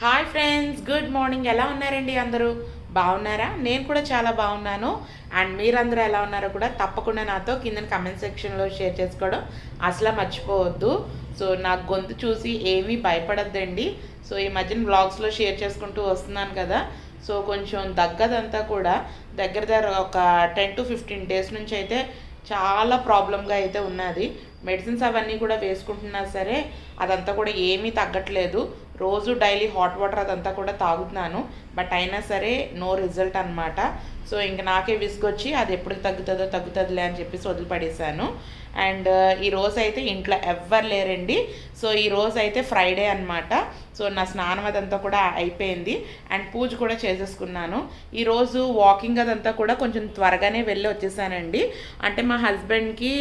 Hi friends good morning. ఎలా ఉన్నారండి అందరూ? బాగున్నారా? నేను కూడా చాలా బాగున్నాను. అండ్ మీరందరూ ఎలా ఉన్నారో కూడా తప్పకుండా నాతో కింద కమెంట్ సెక్షన్లో షేర్ చేసుకోవడం అసలు మర్చిపోవద్దు. సో నా గొంతు చూసి ఏమీ భయపడద్దండి. సో ఈ మధ్యన బ్లాగ్స్లో షేర్ చేసుకుంటూ వస్తున్నాను కదా. సో కొంచెం దగ్గదంతా కూడా దగ్గర దగ్గర ఒక టెన్ టు ఫిఫ్టీన్ డేస్ నుంచి అయితే చాలా ప్రాబ్లంగా అయితే ఉన్నది. మెడిసిన్స్ అవన్నీ కూడా వేసుకుంటున్నా సరే అదంతా కూడా ఏమీ తగ్గట్లేదు. రోజు డైలీ హాట్ వాటర్ అదంతా కూడా తాగుతున్నాను. బట్ అయినా సరే నో రిజల్ట్ అనమాట సో ఇంక నాకే విసుగొచ్చి అది ఎప్పుడు తగ్గుతుందో తగ్గుతుందిలే అని చెప్పేసి వదిలిపడేశాను. అండ్ ఈ రోజు అయితే ఇంట్లో ఎవ్వరు లేరండి. సో ఈ రోజు అయితే ఫ్రైడే అనమాట సో నా స్నానం అదంతా కూడా అయిపోయింది. అండ్ పూజ కూడా చేసేసుకున్నాను. ఈరోజు వాకింగ్ అదంతా కూడా కొంచెం త్వరగానే వెళ్ళి వచ్చేసానండి. అంటే మా హస్బెండ్కి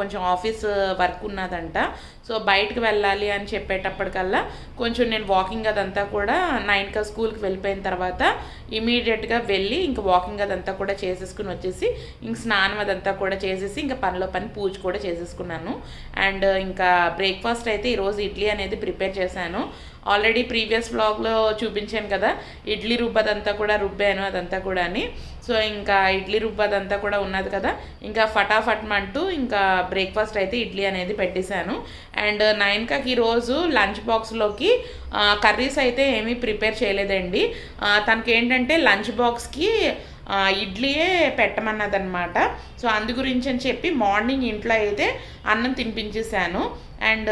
కొంచెం ఆఫీస్ వర్క్ ఉన్నదంట. సో బయటకు వెళ్ళాలి అని చెప్పేటప్పటికల్లా కొంచెం నేను వాకింగ్ అదంతా కూడా నైన్కి స్కూల్కి వెళ్ళిపోయిన తర్వాత ఇమీడియట్గా వెళ్ళి ఇంక వాకింగ్ అదంతా కూడా చేసేసుకుని వచ్చేసి ఇంక స్నానం అదంతా కూడా చేసేసి ఇంకా పనిలో పని పూజ కూడా చేసేసుకున్నాను. అండ్ ఇంకా బ్రేక్ఫాస్ట్ అయితే ఈరోజు ఇడ్లీ అనేది ప్రిపేర్ చేశాను. ఆల్రెడీ ప్రీవియస్ బ్లాగ్లో చూపించాను కదా ఇడ్లీ రుబ్బదంతా కూడా రుబ్బాను అదంతా కూడా అని సో ఇంకా ఇడ్లీ రుబ్బదంతా కూడా ఉన్నది కదా ఇంకా ఫటాఫట్ అంటూ ఇంకా బ్రేక్ఫాస్ట్ అయితే ఇడ్లీ అనేది పెట్టేశాను. అండ్ నైన్కాకి ఈరోజు లంచ్ బాక్స్లోకి కర్రీస్ అయితే ఏమీ ప్రిపేర్ చేయలేదండి. తనకేంటంటే తనకి ఏంటంటే లంచ్ బాక్స్కి ఇడ్లీయే పెట్టమన్నదనమాట సో అందు గురించి అని చెప్పి మార్నింగ్ ఇంట్లో అయితే అన్నం తినిపించేశాను. అండ్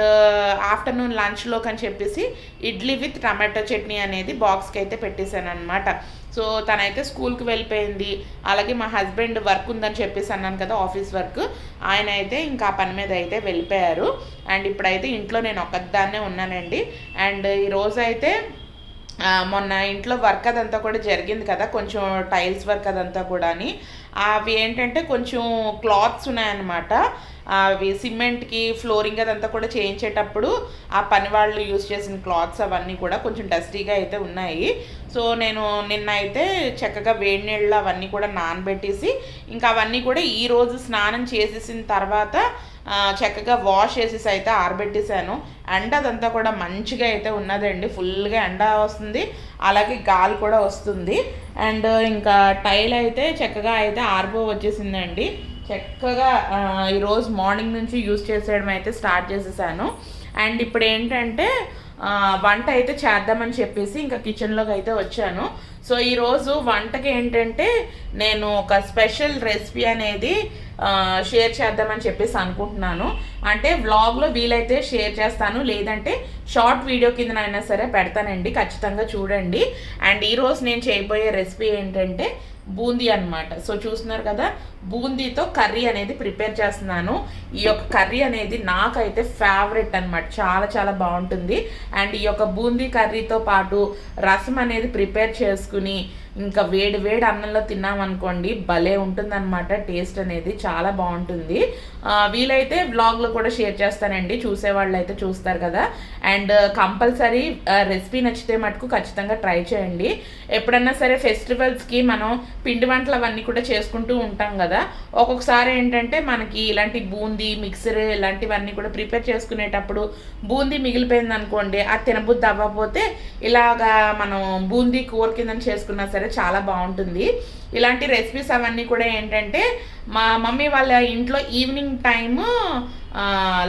ఆఫ్టర్నూన్ లంచ్లోకి అని చెప్పేసి ఇడ్లీ విత్ టమాటో చట్నీ అనేది బాక్స్కి అయితే పెట్టేశాను అనమాట సో తనైతే స్కూల్కి వెళ్ళిపోయింది. అలాగే మా హస్బెండ్ వర్క్ ఉందని చెప్పేసి అన్నాను కదా ఆఫీస్ వర్క్. ఆయన అయితే ఇంకా ఆ పని మీద అయితే వెళ్ళిపోయారు. అండ్ ఇప్పుడైతే ఇంట్లో నేను ఒక్కదాన్నే ఉన్నానండి. అండ్ ఈరోజు అయితే మొన్న ఇంట్లో వర్క్ అదంతా కూడా జరిగింది కదా కొంచెం టైల్స్ వర్క్ అదంతా కూడా అని అవి ఏంటంటే కొంచెం క్లాత్స్ ఉన్నాయన్నమాట. అవి సిమెంట్కి ఫ్లోరింగ్ అదంతా కూడా చేయించేటప్పుడు ఆ పని వాళ్ళు యూజ్ చేసిన క్లాత్స్ అవన్నీ కూడా కొంచెం డస్టీగా అయితే ఉన్నాయి. సో నేను నిన్న అయితే చక్కగా వేడి నీళ్ళు అవన్నీ కూడా నానబెట్టేసి ఇంకా అవన్నీ కూడా ఈరోజు స్నానం చేసేసిన తర్వాత చక్కగా వాష్ చేసేసి అయితే ఆరబెట్టేశాను. ఎండ అదంతా కూడా మంచిగా అయితే ఉన్నదండి. ఫుల్గా ఎండ వస్తుంది. అలాగే గాలి కూడా వస్తుంది. అండ్ ఇంకా టైల్ అయితే చక్కగా అయితే ఆర్బో వచ్చేసిందండి. చక్కగా ఈరోజు మార్నింగ్ నుంచి యూస్ చేసేయడం అయితే స్టార్ట్ చేసేసాను. అండ్ ఇప్పుడు ఏంటంటే వంట అయితే చేద్దామని చెప్పేసి ఇంకా కిచెన్లోకి అయితే వచ్చాను. సో ఈరోజు వంటకి ఏంటంటే నేను ఒక స్పెషల్ రెసిపీ అనేది షేర్ చేద్దామని చెప్పేసి అనుకుంటున్నాను. అంటే వ్లాగ్లో వీలైతే షేర్ చేస్తాను. లేదంటే షార్ట్ వీడియో కింద అయినా సరే పెడతానండి. ఖచ్చితంగా చూడండి. అండ్ ఈరోజు నేను చేయబోయే రెసిపీ ఏంటంటే బూందీ అన్నమాట. సో చూస్తున్నారు కదా బూందీతో కర్రీ అనేది ప్రిపేర్ చేస్తున్నాను. ఈ యొక్క కర్రీ అనేది నాకైతే ఫేవరెట్ అన్నమాట. చాలా చాలా బాగుంటుంది. అండ్ ఈ యొక్క బూందీ కర్రీతో పాటు రసం అనేది ప్రిపేర్ చేసుకుని ఇంకా వేడి వేడి అన్నంలో తిన్నామనుకోండి భలే ఉంటుందన్నమాట. టేస్ట్ అనేది చాలా బాగుంటుంది. వీలైతే బ్లాగ్లో కూడా షేర్ చేస్తానండి. చూసేవాళ్ళు అయితే చూస్తారు కదా. అండ్ కంపల్సరీ రెసిపీ నచ్చితే మటుకు ఖచ్చితంగా ట్రై చేయండి. ఎప్పుడన్నా సరే ఫెస్టివల్స్కి మనం పిండి వంటలు అవన్నీ కూడా చేసుకుంటూ ఉంటాం కదా. ఒక్కొక్కసారి ఏంటంటే మనకి ఇలాంటి బూందీ మిక్సర్ ఇలాంటివన్నీ కూడా ప్రిపేర్ చేసుకునేటప్పుడు బూందీ మిగిలిపోయింది అనుకోండి అది తినబుద్ధి అవ్వకపోతే ఇలాగా మనం బూందీ కూర కింద చేసుకున్నా సరే చాలా బాగుంటుంది. ఇలాంటి రెసిపీస్ అవన్నీ కూడా ఏంటంటే మా మమ్మీ వాళ్ళ ఇంట్లో ఈవినింగ్ టైము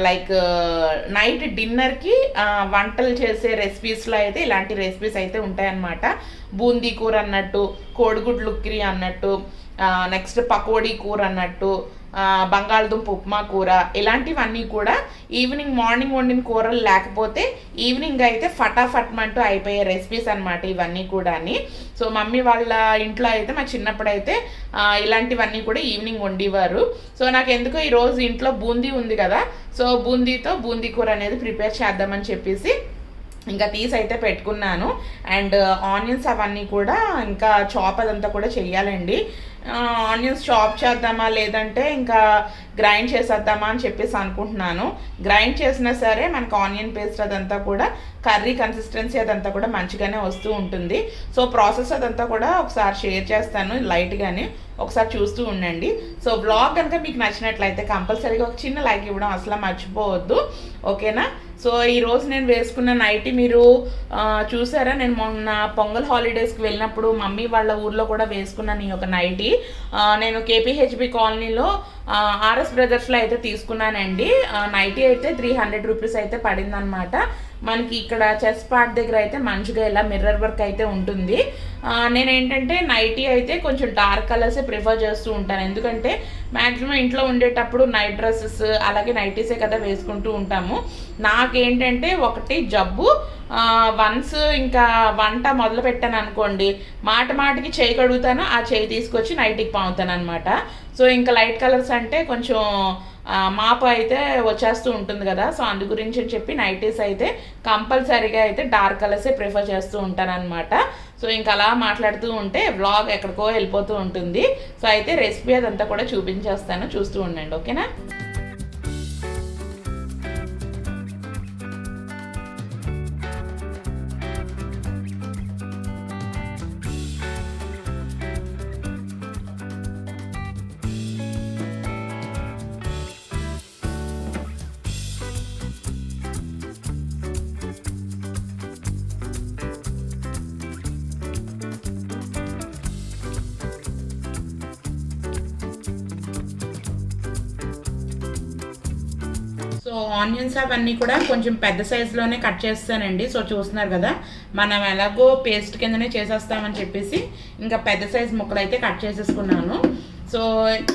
లైక్ నైట్ డిన్నర్కి వంటలు చేసే రెసిపీస్లో అయితే ఇలాంటి రెసిపీస్ అయితే ఉంటాయన్నమాట. బూందీ కూర అన్నట్టు కోడిగుడ్లు ఉక్కిరి అన్నట్టు నెక్స్ట్ పకోడీ కూర అన్నట్టు బంగాళదుంప ఉప్మా కూర ఇలాంటివన్నీ కూడా ఈవినింగ్ మార్నింగ్ వండిన కూరలు లేకపోతే ఈవినింగ్ అయితే ఫటాఫట్మంటూ అయిపోయే రెసిపీస్ అన్నమాట ఇవన్నీ కూడా సో మమ్మీ వాళ్ళ ఇంట్లో అయితే మా చిన్నప్పుడు అయితే ఇలాంటివన్నీ కూడా ఈవినింగ్ వండేవారు. సో నాకు ఎందుకో ఈరోజు ఇంట్లో బూందీ ఉంది కదా సో బూందీతో బూందీ కూర అనేది ప్రిపేర్ చేద్దామని చెప్పేసి ఇంకా తీసి అయితే పెట్టుకున్నాను. అండ్ uh, ఆనియన్స్ అవన్నీ కూడా ఇంకా చాప్ అదంతా కూడా చెయ్యాలండి. ఆనియన్స్ చాప్ చేద్దామా లేదంటే ఇంకా గ్రైండ్ చేసేద్దామా అని చెప్పేసి అనుకుంటున్నాను. గ్రైండ్ చేసినా సరే మనకు ఆనియన్ పేస్ట్ అదంతా కూడా కర్రీ కన్సిస్టెన్సీ అదంతా కూడా మంచిగానే వస్తూ ఉంటుంది. సో ప్రాసెస్ అదంతా కూడా ఒకసారి షేర్ చేస్తాను లైట్గానే. ఒకసారి చూస్తూ ఉండండి. సో బ్లాగ్ కనుక మీకు నచ్చినట్లయితే కంపల్సరీగా ఒక చిన్న లైక్ ఇవ్వడం అసలు మర్చిపోవద్దు. ఓకేనా? సో ఈరోజు నేను వేసుకున్న నైటీ మీరు చూసారా? నేను మొన్న పొంగల్ హాలిడేస్కి వెళ్ళినప్పుడు మమ్మీ వాళ్ళ ఊర్లో కూడా వేసుకున్నాను ఈ యొక్క నైటీ. నేను కేపీహెచ్బి కాలనీలో ఆర్ఎస్ బ్రదర్స్లో అయితే తీసుకున్నానండి. నైటీ అయితే త్రీ హండ్రెడ్ రూపీస్ అయితే పడిందనమాట మనకి ఇక్కడ చెస్ పార్ట్ దగ్గర అయితే మంచిగా ఇలా మిర్రర్ వర్క్ అయితే ఉంటుంది. నేనేంటంటే నేను ఏంటంటే నైటీ అయితే కొంచెం డార్క్ కలర్సే ప్రిఫర్ చేస్తూ ఉంటాను. ఎందుకంటే మ్యాక్సిమం ఇంట్లో ఉండేటప్పుడు నైట్ డ్రెస్సెస్ అలాగే నైటీసే కదా వేసుకుంటూ ఉంటాము. నాకేంటంటే ఒకటి జబ్బు వన్స్ ఇంకా వంట మొదలు పెట్టాను అనుకోండి మాట మాటికి చేయి కడుగుతాను ఆ చేయి తీసుకొచ్చి నైట్కి పాముతాను అనమాట సో ఇంకా లైట్ కలర్స్ అంటే కొంచెం మాపు అయితే వచ్చేస్తూ ఉంటుంది కదా. సో అందు గురించి అని చెప్పి నైటీస్ అయితే కంపల్సరీగా అయితే డార్క్ కలర్సే ప్రిఫర్ చేస్తూ ఉంటానన్నమాట సో ఇంకా అలా మాట్లాడుతూ ఉంటే వ్లాగ్ ఎక్కడికో వెళ్ళిపోతూ ఉంటుంది. సో అయితే రెసిపీ అదంతా కూడా చూపించేస్తాను. చూస్తూ ఉండండి. ఓకేనా? ఆనియన్స్ అవన్నీ కూడా కొంచెం పెద్ద సైజులోనే కట్ చేస్తానండి. సో చూస్తున్నారు కదా మనం ఎలాగో పేస్ట్ కిందనే చేసేస్తామని చెప్పేసి ఇంకా పెద్ద సైజ్ ముక్కలు అయితే కట్ చేసేసుకున్నాను. సో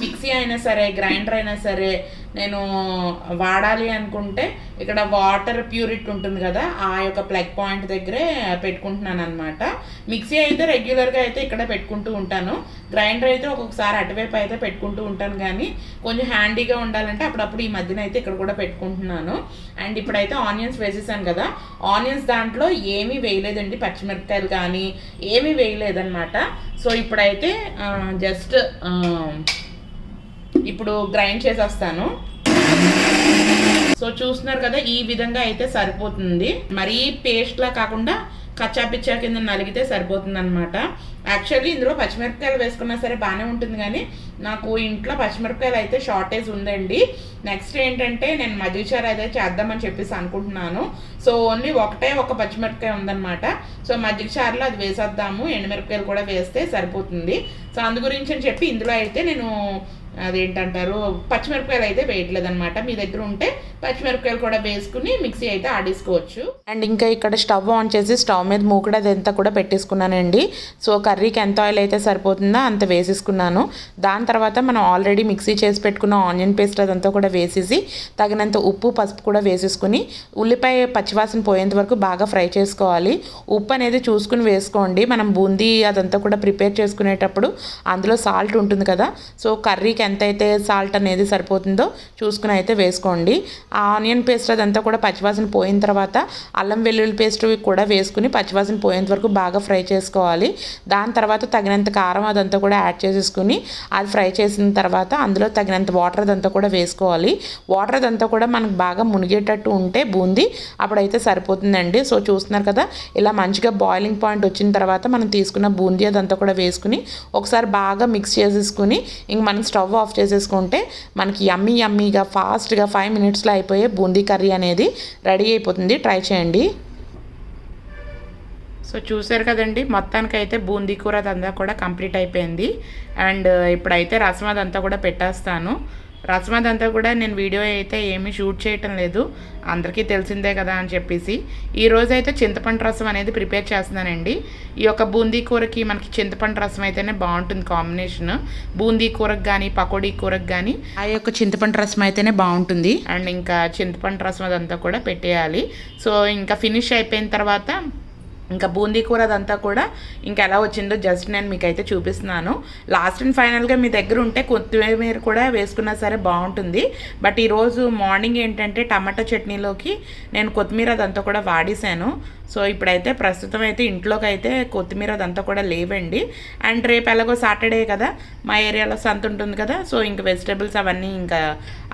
మిక్సీ అయినా సరే గ్రైండర్ అయినా సరే నేను వాడాలి అనుకుంటే ఇక్కడ వాటర్ ప్యూరిట్ ఉంటుంది కదా ఆ యొక్క ప్లగ్ పాయింట్ దగ్గరే పెట్టుకుంటున్నాను అనమాట మిక్సీ అయితే రెగ్యులర్గా అయితే ఇక్కడ పెట్టుకుంటూ ఉంటాను. గ్రైండర్ అయితే ఒక్కొక్కసారి అటువైపు అయితే పెట్టుకుంటూ ఉంటాను కానీ కొంచెం హ్యాండీగా ఉండాలంటే అప్పుడప్పుడు ఈ మధ్యన అయితే ఇక్కడ కూడా పెట్టుకుంటున్నాను. అండ్ ఇప్పుడైతే ఆనియన్స్ వేసేసాను కదా ఆనియన్స్ దాంట్లో ఏమీ వేయలేదండి పచ్చిమిరపకాయలు కానీ ఏమీ వేయలేదన్నమాట. సో ఇప్పుడైతే జస్ట్ ఇప్పుడు గ్రైండ్ చేసేస్తాను. సో చూస్తున్నారు కదా ఈ విధంగా అయితే సరిపోతుంది. మరీ పేస్ట్లా కాకుండా కచ్చా పిచ్చా కింద నలిగితే సరిపోతుంది అనమాట యాక్చువల్లీ ఇందులో పచ్చిమిరపకాయలు వేసుకున్నా సరే బాగానే ఉంటుంది కానీ నాకు ఇంట్లో పచ్చిమిరపకాయలు అయితే షార్టేజ్ ఉందండి. నెక్స్ట్ ఏంటంటే నేను మజ్జిగచారు అయితే చేద్దామని చెప్పేసి అనుకుంటున్నాను. సో ఓన్లీ ఒకటే ఒక పచ్చిమిరపకాయ ఉందన్నమాట. సో మజ్జిగచారులో అది వేసేద్దాము. ఎండుమిరపకాయలు కూడా వేస్తే సరిపోతుంది. సో అందు గురించి అని చెప్పి ఇందులో అయితే నేను అదేంటంటారు? పచ్చిమిరపకాయలు అయితే వేయట్లేదు అనమాట మీ దగ్గర ఉంటే పచ్చిమిరపకాయలు కూడా వేసుకుని మిక్సీ అయితే ఆడేసుకోవచ్చు. అండ్ ఇంకా ఇక్కడ స్టవ్ ఆన్ చేసి స్టవ్ మీద మూకుడు అదంతా కూడా పెట్టేసుకున్నానండి. సో కర్రీకి ఎంత ఆయిల్ అయితే సరిపోతుందో అంత వేసేసుకున్నాను. దాని తర్వాత మనం ఆల్రెడీ మిక్సీ చేసి పెట్టుకున్న ఆనియన్ పేస్ట్ అదంతా కూడా వేసేసి తగినంత ఉప్పు పసుపు కూడా వేసేసుకుని ఉల్లిపాయ పచ్చివాసన పోయేంత వరకు బాగా ఫ్రై చేసుకోవాలి. ఉప్పు అనేది చూసుకుని వేసుకోండి. మనం బూందీ అదంతా కూడా ప్రిపేర్ చేసుకునేటప్పుడు అందులో సాల్ట్ ఉంటుంది కదా. సో కర్రీకి ఎంత అయితే సాల్ట్ అనేది సరిపోతుందో చూసుకుని అయితే వేసుకోండి. ఆ ఆనియన్ పేస్ట్ అదంతా కూడా పచ్చివాసన పోయిన తర్వాత అల్లం వెల్లుల్లి పేస్ట్ కూడా వేసుకుని పచ్చివాసన పోయేంత వరకు బాగా ఫ్రై చేసుకోవాలి. దాని తర్వాత తగినంత కారం అదంతా కూడా యాడ్ చేసేసుకుని అది ఫ్రై చేసిన తర్వాత అందులో తగినంత వాటర్ అదంతా కూడా వేసుకోవాలి. వాటర్ అదంతా కూడా మనకు బాగా మునిగేటట్టు ఉంటే బూందీ అప్పుడైతే సరిపోతుందండి. సో చూస్తున్నారు కదా ఇలా మంచిగా బాయిలింగ్ పాయింట్ వచ్చిన తర్వాత మనం తీసుకున్న బూందీ అదంతా కూడా వేసుకుని ఒకసారి బాగా మిక్స్ చేసేసుకుని ఇంక మనం స్టవ్ ఆఫ్ చేసేసుకుంటే మనకి యమ్మీ యమ్మీగా ఫాస్ట్గా ఫైవ్ మినిట్స్లో అయిపోయే బూందీ కర్రీ అనేది రెడీ అయిపోతుంది. ట్రై చేయండి. సో చూసారు కదండి మొత్తానికి అయితే బూందీ కూర అదంతా కూడా కంప్లీట్ అయిపోయింది. అండ్ ఇప్పుడైతే రసం అదంతా కూడా పెట్టేస్తాను. రసం కూడా నేను వీడియో అయితే ఏమీ షూట్ చేయటం లేదు. అందరికీ తెలిసిందే కదా అని చెప్పేసి. ఈరోజు అయితే చింతపండు రసం అనేది ప్రిపేర్ చేస్తున్నానండి. ఈ యొక్క బూందీ కూరకి మనకి చింతపండు రసం అయితేనే బాగుంటుంది కాంబినేషన్. బూందీ కూరకు కానీ పకోడీ కూరకు కానీ ఆ యొక్క చింతపండు రసం అయితేనే బాగుంటుంది. అండ్ ఇంకా చింతపండు రసం అదంతా కూడా పెట్టేయాలి. సో ఇంకా ఫినిష్ అయిపోయిన తర్వాత ఇంకా బూందీ కూర అదంతా కూడా ఇంకా ఎలా వచ్చిందో జస్ట్ నేను మీకు అయితే చూపిస్తున్నాను లాస్ట్ అండ్ ఫైనల్గా మీ దగ్గర ఉంటే కొత్తిమీర కూడా వేసుకున్నా సరే బాగుంటుంది. బట్ ఈరోజు మార్నింగ్ ఏంటంటే టమాటా చట్నీలోకి నేను కొత్తిమీర అదంతా కూడా వాడేశాను. సో ఇప్పుడైతే ప్రస్తుతం అయితే ఇంట్లోకి అయితే కొత్తిమీర అదంతా కూడా లేవండి. అండ్ రేపు ఎలాగో సాటర్డే కదా మా ఏరియాలో సంత ఉంటుంది కదా సో ఇంక వెజిటేబుల్స్ అవన్నీ ఇంకా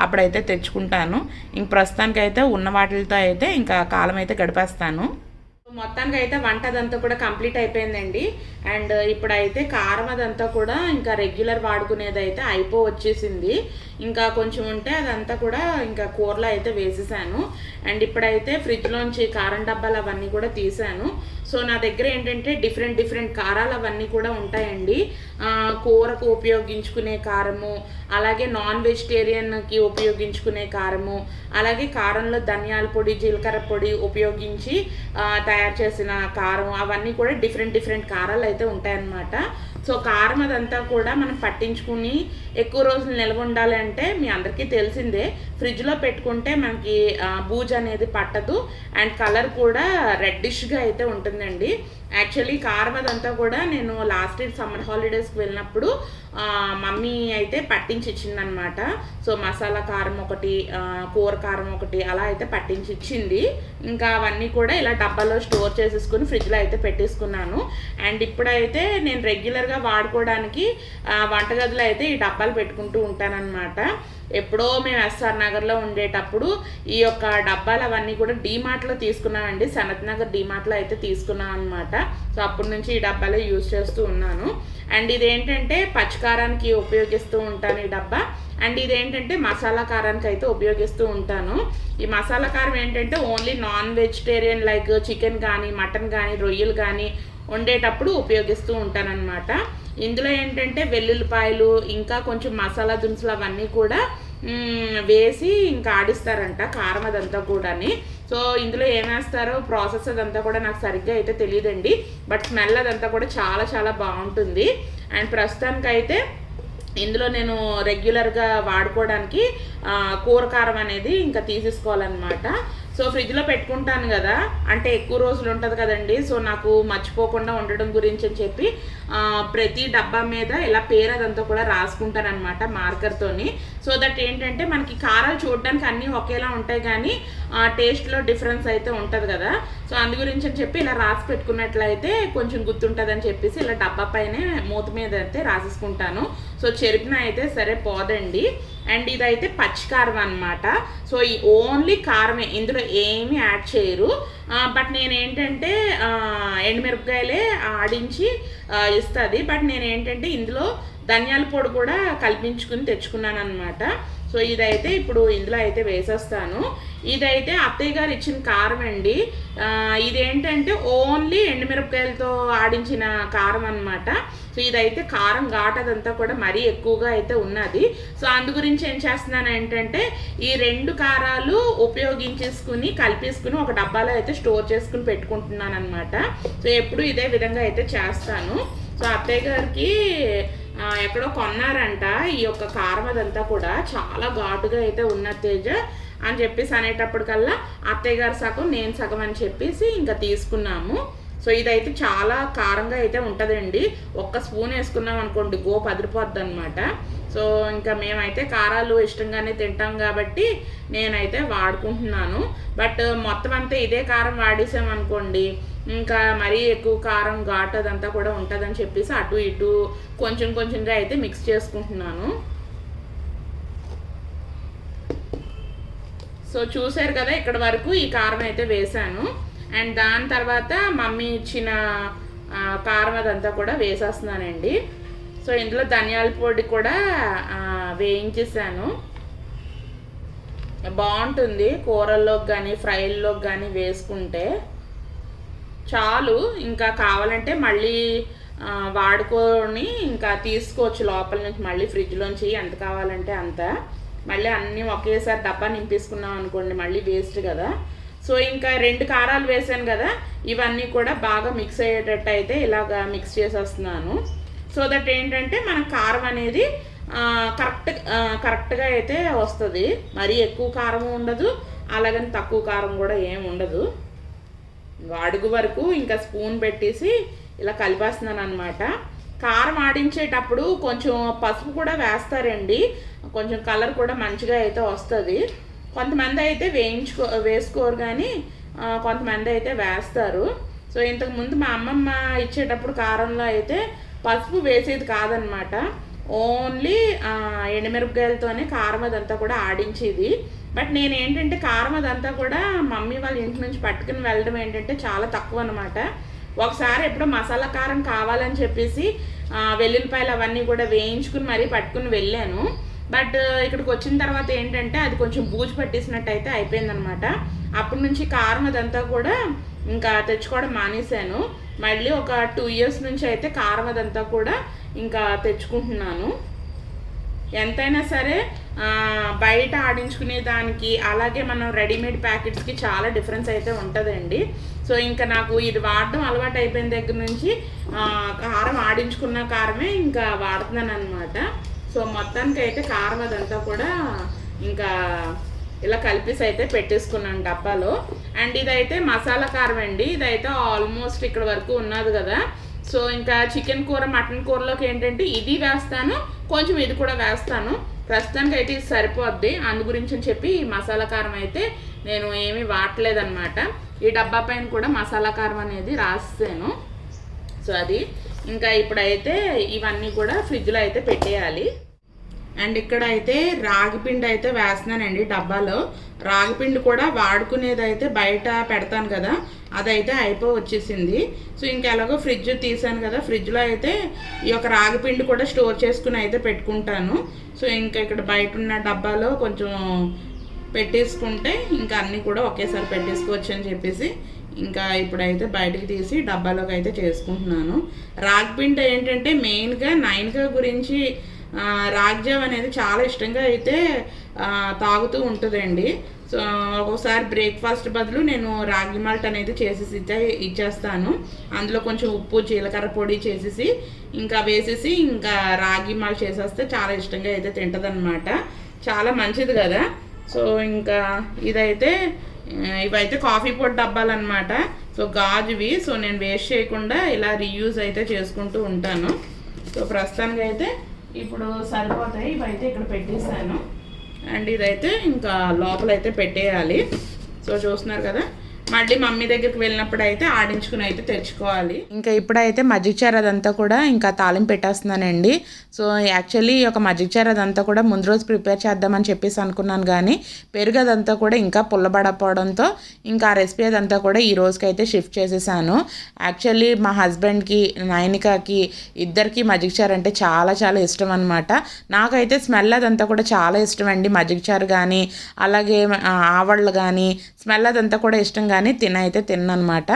అప్పుడైతే తెచ్చుకుంటాను. ఇంక ప్రస్తుతానికైతే ఉన్న వాటితో అయితే ఇంకా కాలం అయితే గడిపేస్తాను. మొత్తానికి అయితే వంట అదంతా కూడా కంప్లీట్ అయిపోయిందండి. అండ్ ఇప్పుడైతే కారం అదంతా కూడా ఇంకా రెగ్యులర్ వాడుకునేది అయితే అయిపో వచ్చేసింది ఇంకా కొంచెం ఉంటే అదంతా కూడా ఇంకా కూరలో అయితే వేసేసాను. అండ్ ఇప్పుడైతే ఫ్రిడ్జ్లోంచి కారం డబ్బాలు అవన్నీ కూడా తీసాను. సో నా దగ్గర ఏంటంటే డిఫరెంట్ డిఫరెంట్ కారాలు అవన్నీ కూడా ఉంటాయండి. కూరకు ఉపయోగించుకునే కారము అలాగే నాన్ వెజిటేరియన్కి ఉపయోగించుకునే కారము అలాగే కారంలో ధనియాల పొడి జీలకర్ర పొడి ఉపయోగించి తయారు చేసిన కారం అవన్నీ కూడా డిఫరెంట్ డిఫరెంట్ కారాలు అయితే ఉంటాయన్నమాట. సో కారం అదంతా కూడా మనం పట్టించుకుని ఎక్కువ రోజులు నిల్వ ఉండాలంటే మీ అందరికీ తెలిసిందే. ఫ్రిడ్జ్లో పెట్టుకుంటే మనకి బూజ్ అనేది పట్టదు. అండ్ కలర్ కూడా రెడ్డిష్గా అయితే ఉంటుందండి. యాక్చువల్లీ కారం అదంతా కూడా నేను లాస్ట్ ఇయర్ సమ్మర్ హాలిడేస్కి వెళ్ళినప్పుడు మమ్మీ అయితే పట్టించి ఇచ్చిందనమాట సో మసాలా కారం ఒకటి కూర కారం ఒకటి అలా అయితే పట్టించి ఇచ్చింది ఇంకా అవన్నీ కూడా ఇలా డబ్బాలో స్టోర్ చేసేసుకుని ఫ్రిడ్జ్లో అయితే పెట్టేసుకున్నాను. అండ్ ఇప్పుడైతే నేను రెగ్యులర్గా వాడుకోవడానికి వంటగదిలో అయితే ఈ డబ్బాలు పెట్టుకుంటూ ఉంటానన్నమాట. ఎప్పుడో మేము ఎస్ఆర్ నగర్లో ఉండేటప్పుడు ఈ యొక్క డబ్బాలు అవన్నీ కూడా డీమార్ట్లో తీసుకున్నామండి సనత్ నగర్ డీమార్ట్లో అయితే తీసుకున్నాం అనమాట సో అప్పటి నుంచి ఈ డబ్బాలే యూజ్ చేస్తూ ఉన్నాను. అండ్ ఇదేంటంటే పచ్చికారానికి ఉపయోగిస్తూ ఉంటాను ఈ డబ్బా. అండ్ ఇదేంటంటే మసాలా కారానికి అయితే ఉపయోగిస్తూ ఉంటాను. ఈ మసాలా కారం ఏంటంటే only non vegetarian like chicken కానీ మటన్ కానీ రొయ్యలు కానీ వండేటప్పుడు ఉపయోగిస్తూ ఉంటానన్నమాట. ఇందులో ఏంటంటే వెల్లుల్లిపాయలు ఇంకా కొంచెం మసాలా దినుసులు అవన్నీ కూడా వేసి ఇంకా ఆడిస్తారంట కారం అదంతా కూడాని. సో ఇందులో ఏమేస్తారో ప్రాసెస్ అదంతా కూడా నాకు సరిగ్గా అయితే తెలియదండి బట్ స్మెల్ అదంతా కూడా చాలా చాలా బాగుంటుంది. అండ్ ప్రస్తుతానికైతే ఇందులో నేను రెగ్యులర్గా వాడుకోవడానికి కూరకారం కూర కారం అనేది ఇంకా తీసేసుకోవాలన్నమాట. సో ఫ్రిడ్జ్లో పెట్టుకుంటాను కదా అంటే ఎక్కువ రోజులు ఉంటుంది కదండి సో నాకు మర్చిపోకుండా ఉండడం గురించి అని చెప్పి ప్రతి డబ్బా మీద ఇలా పేరు అదంతా కూడా రాసుకుంటాను అనమాట మార్కర్తోని సో దట్ ఏంటంటే మనకి కారాలు చూడడానికి అన్నీ ఒకేలా ఉంటాయి కానీ టేస్ట్లో డిఫరెన్స్ అయితే ఉంటుంది కదా. సో అందు గురించి అని చెప్పి ఇలా రాసి పెట్టుకున్నట్లయితే కొంచెం గుర్తుంటుందని చెప్పేసి ఇలా డబ్బా పైనే మూత మీద అయితే రాసేసుకుంటాను. సో చెరిపిన అయితే సరే పోదండి. అండ్ ఇదైతే పచ్చికారం అనమాట సో ఈ ఓన్లీ కారమే ఇందులో ఏమీ యాడ్ చేయరు. బట్ నేనేంటంటే ఎండుమిరపకాయలే ఆడించి ఇస్తుంది. బట్ నేనేంటంటే ఇందులో ధనియాల పొడి కూడా కల్పించుకుని తెచ్చుకున్నాను అనమాట సో ఇదైతే ఇప్పుడు ఇందులో అయితే వేసేస్తాను. ఇదైతే అత్తయ్య గారు ఇచ్చిన కారం అండి. ఇదేంటంటే ఓన్లీ ఎండుమిరపకాయలతో ఆడించిన కారం అనమాట సో ఇదైతే కారం ఘాటదంతా కూడా మరీ ఎక్కువగా అయితే ఉన్నది. సో అందు గురించి ఏం చేస్తున్నాను ఏంటంటే ఈ రెండు కారాలు ఉపయోగించేసుకుని కలిపేసుకుని ఒక డబ్బాలో అయితే స్టోర్ చేసుకుని పెట్టుకుంటున్నాను అనమాట సో ఎప్పుడు ఇదే విధంగా అయితే చేస్తాను. సో అత్తయ్య గారికి ఎక్కడో కొన్నారంట. ఈ యొక్క కారం అదంతా కూడా చాలా ఘాటుగా అయితే ఉన్న తేజ అని చెప్పేసి అనేటప్పటికల్లా అత్తయ్య గారు సగం నేను సగం అని చెప్పేసి ఇంకా తీసుకున్నాము. సో ఇదైతే చాలా కారంగా అయితే ఉంటుందండి. ఒక్క స్పూన్ వేసుకున్నాం అనుకోండి గో పదిరిపోద్ది అనమాట సో ఇంకా మేమైతే కారాలు ఇష్టంగానే తింటాం కాబట్టి నేనైతే వాడుకుంటున్నాను. బట్ మొత్తం అంతా ఇదే కారం వాడేసామనుకోండి ఇంకా మరీ ఎక్కువ కారం ఘాటు అదంతా కూడా ఉంటుందని చెప్పేసి అటు ఇటు కొంచెం కొంచెంగా అయితే మిక్స్ చేసుకుంటున్నాను. సో చూసారు కదా ఇక్కడ వరకు ఈ కారం అయితే వేసాను. అండ్ దాని తర్వాత మమ్మీ ఇచ్చిన కారం అదంతా కూడా వేసేస్తున్నానండి. సో ఇందులో ధనియాల పొడి కూడా వేయించేసాను. బాగుంటుంది కూరల్లోకి కానీ ఫ్రైల్లోకి కానీ వేసుకుంటే. చాలు ఇంకా కావాలంటే మళ్ళీ వాడుకొని ఇంకా తీసుకోవచ్చు లోపల నుంచి మళ్ళీ ఫ్రిడ్జ్లోంచి ఎంత కావాలంటే అంత. మళ్ళీ అన్నీ ఒకేసారి డబ్బా నింపేసుకున్నాం అనుకోండి మళ్ళీ వేస్ట్ కదా. సో ఇంకా రెండు కారాలు వేసాను కదా ఇవన్నీ కూడా బాగా మిక్స్ అయ్యేటట్టు అయితే ఇలాగా మిక్స్ చేసేస్తున్నాను. సో దట్ ఏంటంటే మన కారం అనేది కరెక్ట్ కరెక్ట్గా అయితే వస్తుంది. మరీ ఎక్కువ కారం ఉండదు. అలాగని తక్కువ కారం కూడా ఏం ఉండదు. అడుగు వరకు ఇంకా స్పూన్ పెట్టేసి ఇలా కలిపేస్తున్నాను అనమాట కారం ఆడించేటప్పుడు కొంచెం పసుపు కూడా వేస్తారండి. కొంచెం కలర్ కూడా మంచిగా అయితే వస్తుంది. కొంతమంది అయితే వేయించుకో వేసుకోరు కానీ కొంతమంది అయితే వేస్తారు. సో ఇంతకుముందు మా అమ్మమ్మ ఇచ్చేటప్పుడు కారంలో అయితే పసుపు వేసేది కాదనమాట. ఓన్లీ ఎండుమిరపకాయలతోనే కారం అదంతా కూడా ఆడించేది. బట్ నేను ఏంటంటే కారం అదంతా కూడా మమ్మీ వాళ్ళ ఇంటి నుంచి పట్టుకుని వెళ్ళడం ఏంటంటే చాలా తక్కువ అనమాట ఒకసారి ఎప్పుడో మసాలా కారం కావాలని చెప్పేసి వెల్లుల్లిపాయలు అవన్నీ కూడా వేయించుకుని మరీ పట్టుకుని వెళ్ళాను. బట్ ఇక్కడికి వచ్చిన తర్వాత ఏంటంటే అది కొంచెం బూజు పట్టేసినట్టు అయితే అయిపోయిందనమాట. అప్పటి నుంచి కారం అదంతా కూడా ఇంకా తెచ్చుకోవడం మానేశాను. మళ్ళీ ఒక టూ ఇయర్స్ నుంచి అయితే కారం అదంతా కూడా ఇంకా తెచ్చుకుంటున్నాను. ఎంతైనా సరే బయట ఆడించుకునే దానికి అలాగే మనం రెడీమేడ్ ప్యాకెట్స్కి చాలా డిఫరెన్స్ అయితే ఉంటుందండి. సో ఇంకా నాకు ఇది వాడడం అలవాటు అయిపోయిన దగ్గర నుంచి కారం ఆడించుకున్న కారమే ఇంకా వాడుతున్నాను అనమాట సో మొత్తానికి అయితే కారం అదంతా కూడా ఇంకా ఇలా కలిపేసి అయితే పెట్టేసుకున్నాను డబ్బాలో. అండ్ ఇదైతే మసాలా కారం అండి. ఇదైతే ఆల్మోస్ట్ ఇక్కడ వరకు ఉన్నది కదా. సో ఇంకా చికెన్ కూర మటన్ కూరలోకి ఏంటంటే ఇది వేస్తాను. కొంచెం ఇది కూడా వేస్తాను. ప్రస్తుతానికి అయితే ఇది సరిపోద్ది. అందు గురించి అని చెప్పి మసాలా కారం అయితే నేను ఏమీ వాడలేదన్నమాట ఈ డబ్బా పైన కూడా మసాలా కారం అనేది రాసాను సో అది ఇంకా ఇప్పుడైతే ఇవన్నీ కూడా ఫ్రిడ్జ్లో అయితే పెట్టేయాలి. అండ్ ఇక్కడ అయితే రాగి పిండి అయితే వేస్తున్నానండి డబ్బాలో. రాగి పిండి కూడా వాడుకునేది అయితే బయట పెడతాను కదా అదైతే అయిపో వచ్చేసింది సో ఇంకా ఎలాగో ఫ్రిడ్జ్ తీసాను కదా ఫ్రిడ్జ్లో అయితే ఈ యొక్క రాగి పిండి కూడా స్టోర్ చేసుకుని అయితే పెట్టుకుంటాను. సో ఇంకా ఇక్కడ బయట ఉన్న డబ్బాలో కొంచెం పెట్టేసుకుంటే ఇంకా అన్నీ కూడా ఒకేసారి పెట్టేసుకోవచ్చు అని చెప్పేసి ఇంకా ఇప్పుడైతే బయటకు తీసి డబ్బాలోకి అయితే చేసుకుంటున్నాను. రాగి పిండి ఏంటంటే మెయిన్గా నైన్గా గురించి రాగ్జావ్ రాగి జావ అనేది చాలా ఇష్టంగా అయితే తాగుతూ ఉంటుందండి. సో ఒక్కోసారి బ్రేక్ఫాస్ట్ బదులు నేను రాగి మాల్ట్ అనేది చేసేసి ఇచ్చే ఇచ్చేస్తాను. అందులో కొంచెం ఉప్పు జీలకర్ర పొడి చేసేసి ఇంకా వేసేసి ఇంకా రాగి మాల్ట్ చేసేస్తే చాలా ఇష్టంగా అయితే తింటదనమాట చాలా మంచిది కదా. సో ఇంకా ఇదైతే ఇవైతే కాఫీ పొడి డబ్బాలన్నమాట. సో గాజువి సో నేను వేస్ట్ చేయకుండా ఇలా రీయూజ్ అయితే చేసుకుంటూ ఉంటాను. సో ప్రస్తుతానికి అయితే ఇప్పుడు సరిపోతాయి. ఇవైతే ఇక్కడ పెట్టేశాను. అండ్ ఇదైతే ఇంకా లోపల అయితే పెట్టేయాలి. సో చూస్తున్నారు కదా మళ్ళీ మమ్మీ దగ్గరికి వెళ్ళినప్పుడు అయితే ఆడించుకుని అయితే తెచ్చుకోవాలి. ఇంకా ఇప్పుడైతే మజ్జిగ చారు అదంతా కూడా ఇంకా తాలింపు పెట్టేస్తున్నానండి. సో యాక్చువల్లీ ఈ యొక్క మజ్జిగ చారు అదంతా కూడా ముందు రోజు ప్రిపేర్ చేద్దామని చెప్పేసి అనుకున్నాను కానీ పెరుగు అదంతా కూడా ఇంకా పుల్లబడపోవడంతో ఇంకా ఆ రెసిపీ అదంతా కూడా ఈ రోజుకైతే షిఫ్ట్ చేసేసాను. యాక్చువల్లీ మా హస్బెండ్కి నైనికాకి ఇద్దరికి మజ్జిగ చారు అంటే చాలా చాలా ఇష్టం అనమాట నాకైతే స్మెల్ అదంతా కూడా చాలా ఇష్టం అండి మజ్జిగ చారు కానీ అలాగే ఆవళ్ళు కానీ స్మెల్ అదంతా కూడా ఇష్టం కానీ తినైతే తిన్ననమాట.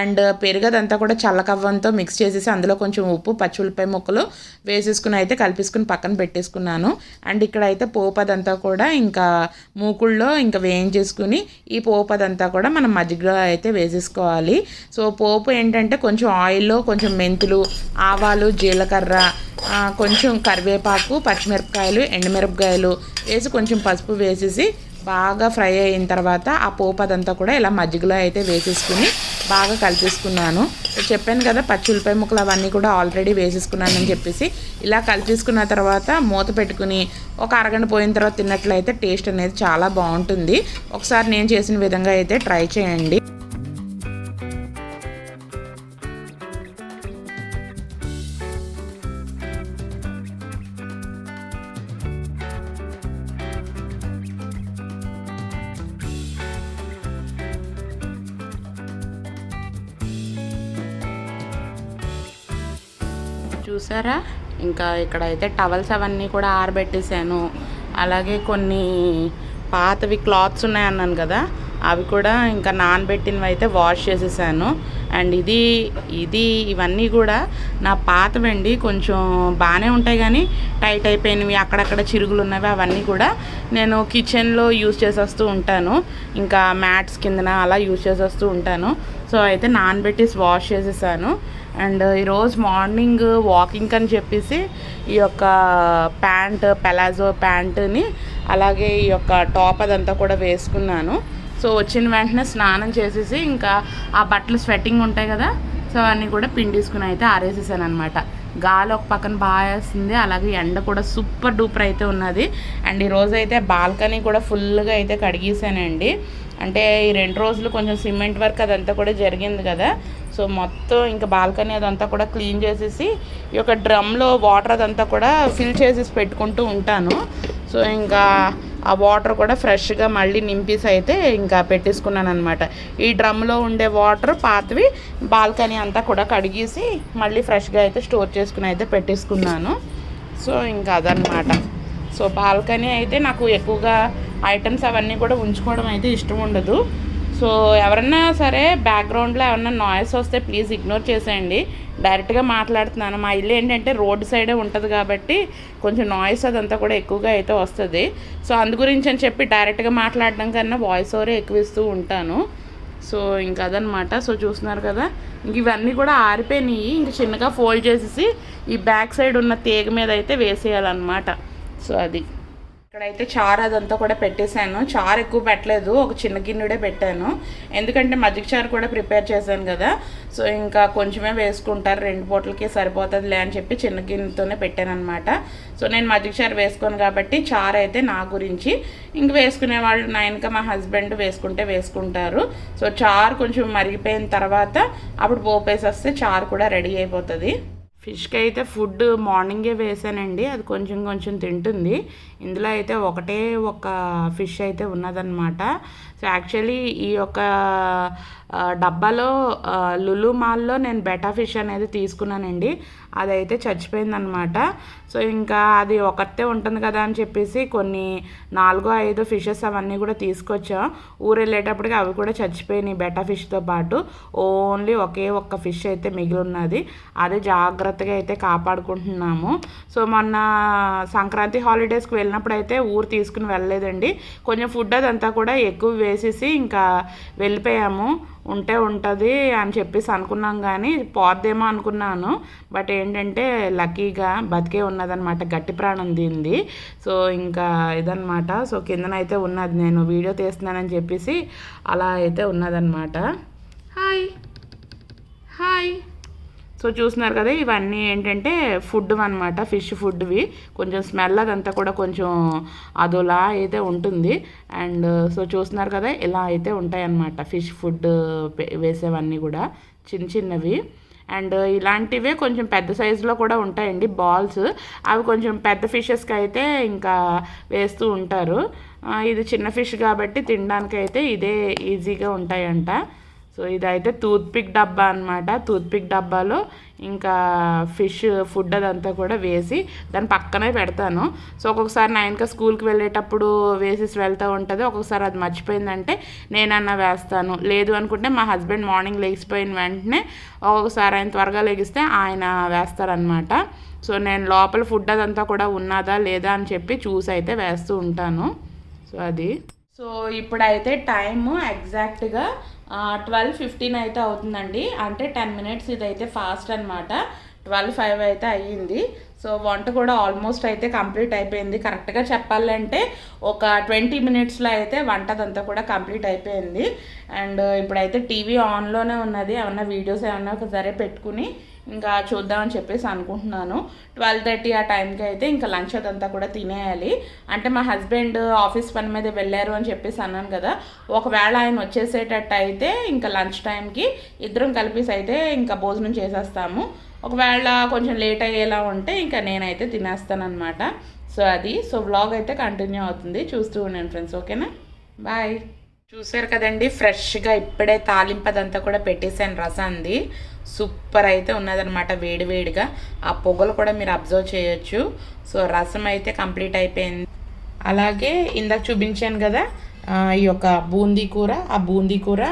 అండ్ పెరుగదంతా కూడా చల్లకవ్వంతో మిక్స్ చేసేసి అందులో కొంచెం ఉప్పు పచ్చి ఉల్లిపాయ ముక్కలు వేసేసుకుని అయితే కలిపేసుకుని పక్కన పెట్టేసుకున్నాను. అండ్ ఇక్కడ అయితే పోపు కూడా ఇంకా మూకుళ్ళలో ఇంకా వేయించేసుకుని ఈ పోపదంతా కూడా మనం మజ్జిగలో అయితే వేసేసుకోవాలి. సో పోపు ఏంటంటే కొంచెం ఆయిల్లో కొంచెం మెంతులు ఆవాలు జీలకర్ర కొంచెం కరివేపాకు పచ్చిమిరపకాయలు ఎండుమిరపకాయలు వేసి కొంచెం పసుపు వేసేసి బాగా ఫ్రై అయిన తర్వాత ఆ పోపు అదంతా కూడా ఇలా మజ్జిగలో అయితే వేసేసుకుని బాగా కలిపేసుకున్నాను. చెప్పాను కదా పచ్చి ఉల్లిపాయ ముక్కలు అవన్నీ కూడా ఆల్రెడీ వేసేసుకున్నానని చెప్పేసి. ఇలా కలిపేసుకున్న తర్వాత మూత పెట్టుకుని ఒక అరగంట పోయిన తర్వాత తిన్నట్లయితే టేస్ట్ అనేది చాలా బాగుంటుంది. ఒకసారి నేను చేసిన విధంగా అయితే ట్రై చేయండి. చూసారా ఇంకా ఇక్కడైతే టవల్స్ అవన్నీ కూడా ఆరబెట్టేశాను. అలాగే కొన్ని పాతవి క్లాత్స్ ఉన్నాయన్నాను కదా అవి కూడా ఇంకా నానబెట్టినవి అయితే వాష్ చేసేసాను. అండ్ ఇది ఇది ఇవన్నీ కూడా నా పాతవండి కొంచెం బాగానే ఉంటాయి కానీ టైట్ అయిపోయినవి అక్కడక్కడ చిరుగులు ఉన్నవి అవన్నీ కూడా నేను కిచెన్లో యూస్ చేసేస్తూ ఉంటాను. ఇంకా మ్యాట్స్ కిందన అలా యూస్ చేసేస్తూ ఉంటాను. సో అయితే నానబెట్టేసి వాష్ చేసేసాను. అండ్ ఈరోజు మార్నింగ్ వాకింగ్ అని చెప్పేసి ఈ యొక్క ప్యాంట్ పెలాజో ప్యాంటుని అలాగే ఈ యొక్క టాప్ అదంతా కూడా వేసుకున్నాను. సో వచ్చిన వెంటనే స్నానం చేసేసి ఇంకా ఆ బట్టలు స్వెట్టింగ్ ఉంటాయి కదా సో అన్నీ కూడా పిండేసుకుని అయితే ఆరేసేసాను అనమాట గాలి ఒక పక్కన బాగా వేస్తుంది అలాగే ఎండ కూడా సూపర్ డూపర్ అయితే ఉన్నది. అండ్ ఈరోజు అయితే బాల్కనీ కూడా ఫుల్గా అయితే కడిగేసానండి. అంటే ఈ రెండు రోజులు కొంచెం సిమెంట్ వర్క్ అదంతా కూడా జరిగింది కదా. సో మొత్తం ఇంకా బాల్కనీ అదంతా కూడా క్లీన్ చేసేసి ఈ యొక్క డ్రమ్లో వాటర్ అదంతా కూడా ఫిల్ చేసేసి పెట్టుకుంటూ ఉంటాను. సో ఇంకా ఆ వాటర్ కూడా ఫ్రెష్గా మళ్ళీ నింపేసి అయితే ఇంకా పెట్టేసుకున్నాను అనమాట ఈ డ్రమ్లో ఉండే వాటర్ పాతవి బాల్కనీ అంతా కూడా కడిగేసి మళ్ళీ ఫ్రెష్గా అయితే స్టోర్ చేసుకుని అయితే పెట్టేసుకున్నాను. సో ఇంకా అదనమాట సో బాల్కనీ అయితే నాకు ఎక్కువగా ఐటమ్స్ అవన్నీ కూడా ఉంచుకోవడం అయితే ఇష్టం ఉండదు. సో ఎవరన్నా సరే బ్యాక్గ్రౌండ్లో ఏమన్నా నాయిస్ వస్తే ప్లీజ్ ఇగ్నోర్ చేసేయండి. డైరెక్ట్గా మాట్లాడుతున్నాను. మా ఇల్లు ఏంటంటే రోడ్ సైడే ఉంటుంది కాబట్టి కొంచెం నాయిస్ అదంతా కూడా ఎక్కువగా అయితే వస్తుంది. సో అందు గురించి అని చెప్పి డైరెక్ట్గా మాట్లాడడం కన్నా వాయిస్ ఓవరే ఎక్కువ ఇస్తూ ఉంటాను. సో ఇంకా అదనమాట సో చూస్తున్నారు కదా ఇంక ఇవన్నీ కూడా ఆరిపోయినాయి. ఇంక చిన్నగా ఫోల్డ్ చేసేసి ఈ బ్యాక్ సైడ్ ఉన్న తీగ మీద అయితే వేసేయాలన్నమాట. సో అది. ఇక్కడైతే చారు అదంతా కూడా పెట్టేశాను. చారు ఎక్కువ పెట్టలేదు ఒక చిన్న గిన్నెడే పెట్టాను. ఎందుకంటే మజ్జిగ చారు కూడా ప్రిపేర్ చేశాను కదా. సో ఇంకా కొంచెమే వేసుకుంటారు రెండు పూటలకి సరిపోతుందిలే అని చెప్పి చిన్న గిన్నెతోనే పెట్టాను అనమాట సో నేను మజ్జిగ చారు వేసుకోను కాబట్టి చారు అయితే నా గురించి. ఇంక వేసుకునే వాళ్ళు నా ఇంకా మా హస్బెండ్ వేసుకుంటే వేసుకుంటారు. సో చారు కొంచెం మరిగిపోయిన తర్వాత అప్పుడు పోపేసి వస్తే చారు కూడా రెడీ అయిపోతుంది. ఫిష్కి అయితే ఫుడ్ మార్నింగే వేసానండి. అది కొంచెం కొంచెం తింటుంది. ఇందులో అయితే ఒకటే ఒక ఫిష్ అయితే ఉన్నదన్నమాట. సో యాక్చువల్లీ ఈ యొక్క డబ్బాలో లులు మాల్లో నేను బెటా ఫిష్ అనేది తీసుకున్నానండి. అదైతే చచ్చిపోయిందనమాట సో ఇంకా అది ఒకటే ఉంటుంది కదా అని చెప్పేసి కొన్ని నాలుగో ఐదు ఫిషెస్ అవన్నీ కూడా తీసుకొచ్చాం. ఊరు వెళ్ళేటప్పటికి అవి కూడా చచ్చిపోయినాయి బెటా ఫిష్తో పాటు. ఓన్లీ ఒకే ఒక్క ఫిష్ అయితే మిగిలి ఉన్నది అది జాగ్రత్తగా అయితే కాపాడుకుంటున్నాము. సో మొన్న సంక్రాంతి హాలిడేస్కి వెళ్ళినప్పుడు అయితే ఊరు తీసుకుని వెళ్ళలేదండి. కొంచెం ఫుడ్ అదంతా కూడా ఎక్కువ వేసేసి ఇంకా వెళ్ళిపోయాము. ఉంటే ఉంటుంది అని చెప్పేసి అనుకున్నాం కానీ పోద్దేమో అనుకున్నాను. బట్ ఏంటంటే లక్కీగా బతికే ఉన్నదనమాట గట్టి ప్రాణం దీనిది సో ఇంకా ఇదనమాట సో కిందనైతే ఉన్నది నేను వీడియో తీస్తున్నానని చెప్పేసి అలా అయితే ఉన్నదనమాట హాయ్. హాయ్. సో చూస్తున్నారు కదా ఇవన్నీ ఏంటంటే ఫుడ్ అనమాట ఫిష్ ఫుడ్వి కొంచెం స్మెల్ అదంతా కూడా కొంచెం అదోలా అయితే ఉంటుంది. అండ్ సో చూస్తున్నారు కదా ఇలా అయితే ఉంటాయన్నమాట ఫిష్ ఫుడ్ వేసేవన్నీ కూడా చిన్న చిన్నవి. అండ్ ఇలాంటివే కొంచెం పెద్ద సైజులో కూడా ఉంటాయండి బాల్స్. అవి కొంచెం పెద్ద ఫిషెస్కి అయితే ఇంకా వేస్తూ ఉంటారు. ఇది చిన్న ఫిష్ కాబట్టి తినడానికి అయితే ఇదే ఈజీగా ఉంటాయంట. సో ఇదైతే టూత్పిక్ డబ్బా అనమాట టూత్పిక్ డబ్బాలో ఇంకా ఫిష్ ఫుడ్ అదంతా కూడా వేసి దాని పక్కనే పెడతాను. సో ఒక్కొక్కసారి నా స్కూల్కి వెళ్ళేటప్పుడు వేసేసి వెళ్తూ ఉంటుంది. ఒక్కొక్కసారి అది మర్చిపోయిందంటే నేనన్నా వేస్తాను. లేదు అనుకుంటే మా హస్బెండ్ మార్నింగ్ లెగిసిపోయిన వెంటనే ఒక్కొక్కసారి ఆయన త్వరగా లెగిస్తే ఆయన వేస్తారనమాట సో నేను లోపల ఫుడ్ అదంతా కూడా ఉన్నదా లేదా అని చెప్పి చూసి అయితే వేస్తూ ఉంటాను. సో అది. సో ఇప్పుడైతే టైము ఎగ్జాక్ట్గా ట్వెల్వ్ ఫిఫ్టీన్ అయితే అవుతుందండి. అంటే టెన్ మినిట్స్ ఇదైతే ఫాస్ట్ అనమాట ట్వెల్వ్ ఫైవ్ అయితే అయ్యింది. సో వంట కూడా ఆల్మోస్ట్ అయితే కంప్లీట్ అయిపోయింది. కరెక్ట్గా చెప్పాలంటే ఒక ట్వంటీ మినిట్స్లో అయితే వంటదంతా కూడా కంప్లీట్ అయిపోయింది. అండ్ ఇప్పుడైతే టీవీ ఆన్లోనే ఉన్నది. ఏమన్నా వీడియోస్ ఏమన్నా ఒకసారి పెట్టుకుని ఇంకా చూద్దామని చెప్పేసి అనుకుంటున్నాను. ట్వెల్వ్ థర్టీ ఆ టైంకి అయితే ఇంకా లంచ్ అదంతా కూడా తినేయాలి. అంటే మా హస్బెండ్ ఆఫీస్ పని మీద వెళ్ళారు అని చెప్పేసి అన్నాను కదా. ఒకవేళ ఆయన వచ్చేసేటట్టు అయితే ఇంకా లంచ్ టైంకి ఇద్దరం కలిపేసి అయితే ఇంకా భోజనం చేసేస్తాము. ఒకవేళ కొంచెం లేట్ అయ్యేలా ఉంటే ఇంకా నేనైతే తినేస్తానమాట సో అది సో వ్లాగ్ అయితే కంటిన్యూ అవుతుంది. చూస్తూ ఉండండి ఫ్రెండ్స్ ఓకేనా? బాయ్. చూసారు కదండి ఫ్రెష్గా ఇప్పుడే తాలింపదంతా కూడా పెట్టేశాను రసంది. సూపర్ అయితే ఉన్నదనమాట వేడివేడిగా ఆ పొగలు కూడా మీరు అబ్జర్వ్ చేయొచ్చు. సో రసం అయితే కంప్లీట్ అయిపోయింది. అలాగే ఇందాక చూపించాను కదా ఈ యొక్క బూందీ కూర. ఆ బూందీ కూర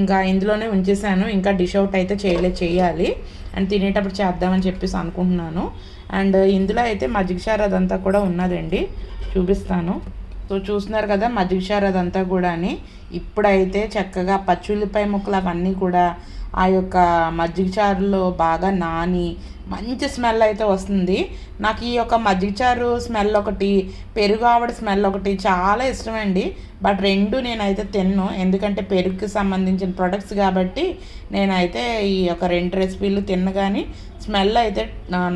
ఇంకా ఇందులోనే ఉంచేసాను ఇంకా డిష్ అవుట్ అయితే చేయలే చేయాలి. అండ్ తినేటప్పుడు చేద్దామని చెప్పేసి అనుకుంటున్నాను. అండ్ ఇందులో అయితే మజ్జిగ సార్ అదంతా కూడా ఉన్నదండి. చూపిస్తాను. సో చూస్తున్నారు కదా మజ్జిగ చారు అదంతా కూడా ఇప్పుడైతే చక్కగా పచ్చుల్లిపాయ ముక్కలు అవన్నీ కూడా ఆ యొక్క మజ్జిగ చారులో బాగా నాని మంచి స్మెల్ అయితే వస్తుంది. నాకు ఈ యొక్క మజ్జిగ చారు స్మెల్ ఒకటి పెరుగు ఆవిడ స్మెల్ ఒకటి చాలా ఇష్టమండి. బట్ రెండు నేనైతే తిన్ను. ఎందుకంటే పెరుగుకి సంబంధించిన ప్రొడక్ట్స్ కాబట్టి నేనైతే ఈ యొక్క రెండు రెసిపీలు తిన్న కానీ స్మెల్ అయితే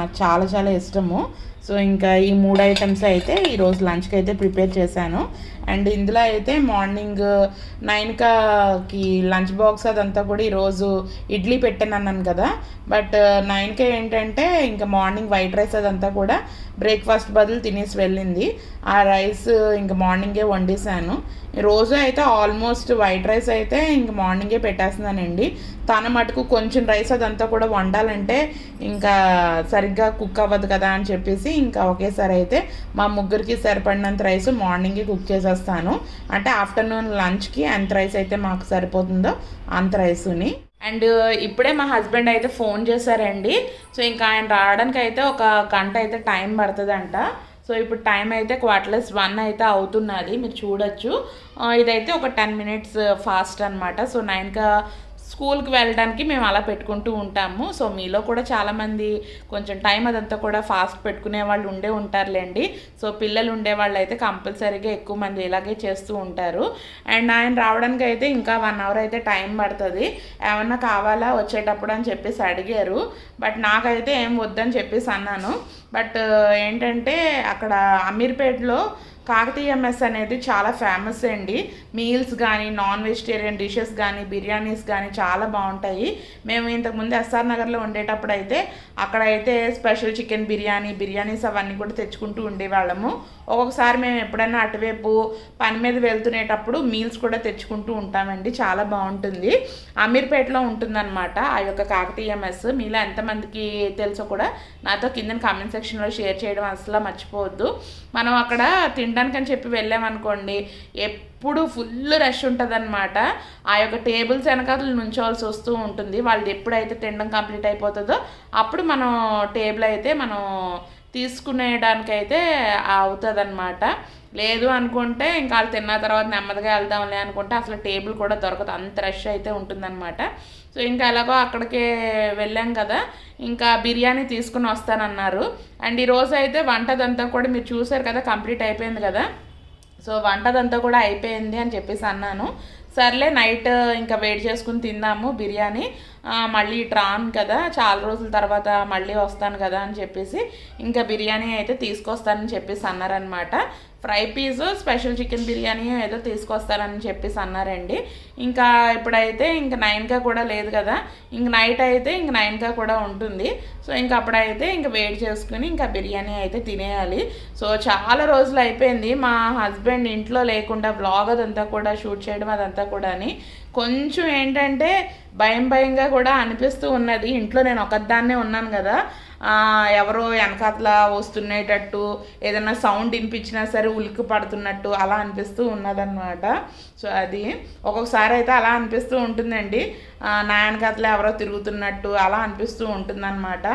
నాకు చాలా చాలా ఇష్టము. సో ఇంకా ఈ మూడు ఐటమ్స్ అయితే ఈరోజు లంచ్కి అయితే ప్రిపేర్ చేశాను. అండ్ ఇందులో అయితే మార్నింగ్ నైన్కి లంచ్ బాక్స్ అదంతా కూడా ఈరోజు ఇడ్లీ పెట్టాను అన్నాను కదా. బట్ నైన్కే ఏంటంటే ఇంకా మార్నింగ్ వైట్ రైస్ అదంతా కూడా బ్రేక్ఫాస్ట్ బదులు తినేసి వెళ్ళింది. ఆ రైస్ ఇంకా మార్నింగే వండేసాను రోజు అయితే ఆల్మోస్ట్ వైట్ రైస్ అయితే ఇంక మార్నింగే పెట్టేస్తున్నానండి. తన మటుకు కొంచెం రైస్ అదంతా కూడా వండాలంటే ఇంకా సరిగ్గా కుక్ అవ్వదు కదా అని చెప్పేసి ఇంకా ఒకేసారి అయితే మా ముగ్గురికి సరిపడినంత రైస్ మార్నింగే కుక్ చేసేస్తాను. అంటే ఆఫ్టర్నూన్ లంచ్కి ఎంత రైస్ అయితే మాకు సరిపోతుందో అంత రైసుని. అండ్ ఇప్పుడే మా హస్బెండ్ అయితే ఫోన్ చేశారండి. సో ఇంకా ఆయన రావడానికి అయితే ఒక గంట అయితే టైం పడుతుందంట. సో ఇప్పుడు టైం అయితే క్వార్టర్లెస్ వన్ అయితే అవుతున్నది మీరు చూడొచ్చు. ఇదైతే ఒక టెన్ మినిట్స్ ఫాస్ట్ అనమాట సో నైన్కా స్కూల్కి వెళ్ళడానికి మేము అలా పెట్టుకుంటూ ఉంటాము. సో మీలో కూడా చాలామంది కొంచెం టైం అదంతా కూడా ఫాస్ట్ పెట్టుకునే వాళ్ళు ఉండే ఉంటారులేండి. సో పిల్లలు ఉండేవాళ్ళు అయితే కంపల్సరీగా ఎక్కువ మంది ఇలాగే చేస్తూ ఉంటారు. అండ్ ఆయన రావడానికి అయితే ఇంకా వన్ అవర్ అయితే టైం పడుతుంది. ఏమన్నా కావాలా వచ్చేటప్పుడు అని చెప్పేసి అడిగారు. బట్ నాకైతే ఏం వద్దని చెప్పేసి అన్నాను. బట్ ఏంటంటే అక్కడ అమీర్పేటలో కాకతీయ మెస్ అనేది చాలా ఫేమస్ అండి. మీల్స్ కానీ నాన్ వెజిటేరియన్ డిషెస్ కానీ బిర్యానీస్ కానీ చాలా బాగుంటాయి. మేము ఇంతకుముందు ఎస్ఆర్ నగర్లో ఉండేటప్పుడు అయితే అక్కడైతే స్పెషల్ చికెన్ బిర్యానీ బిర్యానీస్ అవన్నీ కూడా తెచ్చుకుంటూ ఉండేవాళ్ళము. ఒక్కొక్కసారి మేము ఎప్పుడైనా అటువైపు పని మీద వెళ్తునేటప్పుడు మీల్స్ కూడా తెచ్చుకుంటూ ఉంటామండి. చాలా బాగుంటుంది. అమీర్పేటలో ఉంటుందన్నమాట ఆ యొక్క కాకతీయ మెస్ మీలో ఎంతమందికి తెలుసో కూడా నాతో కింద కామెంట్ సెక్షన్లో షేర్ చేయడం అసలు మర్చిపోవద్దు. మనం అక్కడ తింటాం తినడానికని చెప్పి వెళ్ళామనుకోండి ఎప్పుడు ఫుల్ రష్ ఉంటుంది ఆ యొక్క టేబుల్స్ వెనకాల నుంచోవాల్సి వస్తూ ఉంటుంది. వాళ్ళు ఎప్పుడైతే తినడం కంప్లీట్ అయిపోతుందో అప్పుడు మనం టేబుల్ అయితే మనం తీసుకునేయడానికైతే అవుతుంది అనమాట లేదు అనుకుంటే ఇంకా వాళ్ళు తిన్న తర్వాత నెమ్మదిగా వెళ్దాంలే అనుకుంటే అసలు టేబుల్ కూడా దొరకదు. అంత రష్ అయితే ఉంటుందన్నమాట. సో ఇంకా ఎలాగో అక్కడికే వెళ్ళాం కదా. ఇంకా బిర్యానీ తీసుకుని వస్తానన్నారు. అండ్ ఈరోజు అయితే వంటదంతా కూడా మీరు చూసారు కదా కంప్లీట్ అయిపోయింది కదా. సో వంటదంతా కూడా అయిపోయింది అని చెప్పేసి అన్నాను. సర్లే నైట్ ఇంకా వెయిట్ చేసుకుని తిందాము బిర్యానీ. మళ్ళీ ట్రాన్ కదా చాలా రోజుల తర్వాత మళ్ళీ వస్తాను కదా అని చెప్పేసి ఇంకా బిర్యానీ అయితే తీసుకొస్తానని చెప్పేసి అన్నారనమాట fry piece special chicken biryani ఏదో తీసుకొస్తారని చెప్పేసి అన్నారండి. ఇంకా ఇప్పుడైతే ఇంక నైన్గా కూడా లేదు కదా ఇంక నైట్ అయితే ఇంక నైన్గా కూడా ఉంటుంది. సో ఇంక అప్పుడైతే ఇంక వెయిట్ చేసుకుని ఇంకా బిర్యానీ అయితే తినేయాలి. సో చాలా రోజులు అయిపోయింది. మా హస్బెండ్ ఇంట్లో లేకుండా బ్లాగ్ అదంతా కూడా షూట్ చేయడం అదంతా కూడా కొంచెం ఏంటంటే భయం భయంగా కూడా అనిపిస్తూ ఉన్నది. ఇంట్లో నేను ఒకదాన్నే ఉన్నాను కదా. ఎవరో వెనకాతల వస్తున్నేటట్టు ఏదైనా సౌండ్ వినిపించినా సరే ఉలిక్కి పడుతున్నట్టు అలా అనిపిస్తూ ఉన్నదన్నమాట. సో అది ఒక్కొక్కసారి అయితే అలా అనిపిస్తూ ఉంటుందండి. నా వెనకాతల ఎవరో తిరుగుతున్నట్టు అలా అనిపిస్తూ ఉంటుందన్నమాట.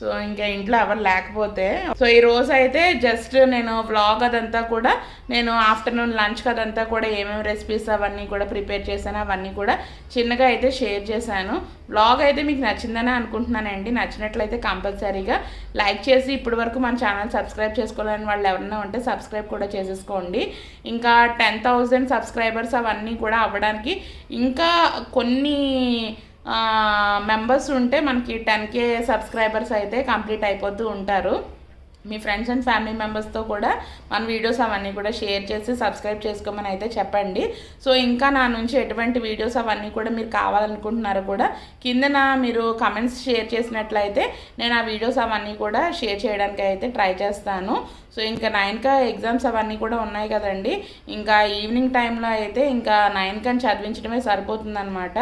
సో ఇంకా ఇంట్లో ఎవరు లేకపోతే. సో ఈ రోజు అయితే జస్ట్ నేను వ్లాగ్ అదంతా కూడా నేను ఆఫ్టర్నూన్ లంచ్ అదంతా కూడా ఏమేమి రెసిపీస్ అవన్నీ కూడా ప్రిపేర్ చేశాను అవన్నీ కూడా చిన్నగా అయితే షేర్ చేశాను. వ్లాగ్ అయితే మీకు నచ్చిందని అనుకుంటున్నానండి. నచ్చినట్లయితే కంపల్సరీగా లైక్ చేసి ఇప్పటి వరకు మన ఛానల్ సబ్స్క్రైబ్ చేసుకోవాలని వాళ్ళు ఎవరైనా ఉంటే సబ్స్క్రైబ్ కూడా చేసేసుకోండి. ఇంకా టెన్ థౌజండ్ సబ్స్క్రైబర్స్ అవన్నీ కూడా అవ్వడానికి ఇంకా కొన్ని మెంబర్స్ ఉంటే మనకి టెన్ కే సబ్స్క్రైబర్స్ అయితే కంప్లీట్ అయిపోతూ ఉంటారు. మీ ఫ్రెండ్స్ అండ్ ఫ్యామిలీ మెంబర్స్తో కూడా మన వీడియోస్ అవన్నీ కూడా షేర్ చేసి సబ్స్క్రైబ్ చేసుకోమని అయితే చెప్పండి. సో ఇంకా నా నుంచి ఎటువంటి వీడియోస్ అవన్నీ కూడా మీరు కావాలనుకుంటున్నారో కూడా కిందన మీరు కమెంట్స్ షేర్ చేసినట్లయితే నేను ఆ వీడియోస్ అవన్నీ కూడా షేర్ చేయడానికి అయితే ట్రై చేస్తాను. సో ఇంకా నైన్కా ఎగ్జామ్స్ అవన్నీ కూడా ఉన్నాయి కదండి. ఇంకా ఈవినింగ్ టైంలో అయితే ఇంకా నైన్కని చదివించడమే సరిపోతుందనమాట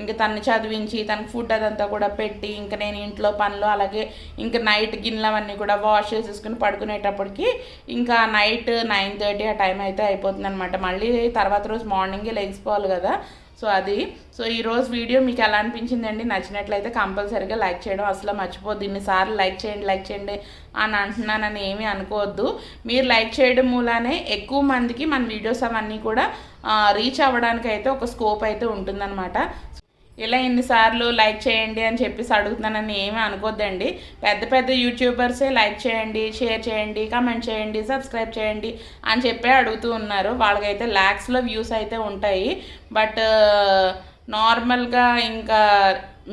ఇంకా తను చదివించి తనకు ఫుడ్ అదంతా కూడా పెట్టి ఇంకా నేను ఇంట్లో పనులు అలాగే ఇంకా నైట్ గిన్నెలు అవన్నీ కూడా వాష్ చేసేసుకుని పడుకునేటప్పటికి ఇంకా నైట్ నైన్ థర్టీ ఆ టైం అయితే అయిపోతుంది అనమాట మళ్ళీ తర్వాత రోజు మార్నింగే లెగిసిపోవాలి కదా. సో అది. సో ఈరోజు వీడియో మీకు ఎలా అనిపించిందండి? నచ్చినట్లయితే కంపల్సరీగా లైక్ చేయడం అసలు మర్చిపోద్దు. ఇన్నిసార్లు లైక్ చేయండి లైక్ చేయండి. అని అంటున్నానని ఏమీ అనుకోవద్దు. మీరు లైక్ చేయడం మూలానే ఎక్కువ మందికి మన వీడియోస్ అవన్నీ కూడా రీచ్ అవ్వడానికి అయితే ఒక స్కోప్ అయితే ఉంటుందన్నమాట. ఇలా ఎన్నిసార్లు లైక్ చేయండి అని చెప్పేసి అడుగుతున్నానని ఏమీ అనుకోద్దండి. పెద్ద పెద్ద యూట్యూబర్సే లైక్ చేయండి షేర్ చేయండి కమెంట్ చేయండి సబ్స్క్రైబ్ చేయండి అని చెప్పే అడుగుతూ ఉన్నారు. వాళ్ళకైతే ల్యాక్స్లో వ్యూస్ అయితే ఉంటాయి. బట్ నార్మల్గా ఇంకా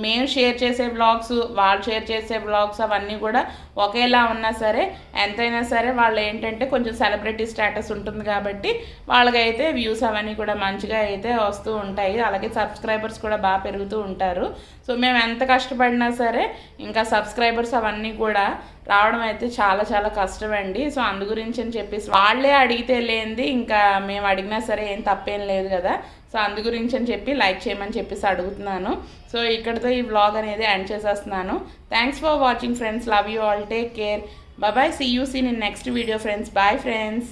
మేము షేర్ చేసే బ్లాగ్స్ వాళ్ళు షేర్ చేసే బ్లాగ్స్ అవన్నీ కూడా ఒకేలా ఉన్నా సరే ఎంతైనా సరే వాళ్ళు ఏంటంటే కొంచెం సెలబ్రిటీ స్టేటస్ ఉంటుంది కాబట్టి వాళ్ళకైతే వ్యూస్ అవన్నీ కూడా మంచిగా అయితే వస్తూ ఉంటాయి. అలాగే సబ్స్క్రైబర్స్ కూడా బాగా పెరుగుతూ ఉంటారు. సో మేము ఎంత కష్టపడినా సరే ఇంకా సబ్స్క్రైబర్స్ అవన్నీ కూడా రావడం అయితే చాలా చాలా కష్టం అండి సో అందు గురించి అని చెప్పేసి వాళ్ళే అడిగితే లేనిది ఇంకా మేము అడిగినా సరే ఏం తప్పేం లేదు కదా. సో అందు గురించి అని చెప్పి లైక్ చేయమని చెప్పేసి అడుగుతున్నాను. సో ఇక్కడితో ఈ వ్లాగ్ అనేది ఎండ్ చేసేస్తున్నాను. Thanks for watching friends love you all take care bye see you soon in next video friends bye friends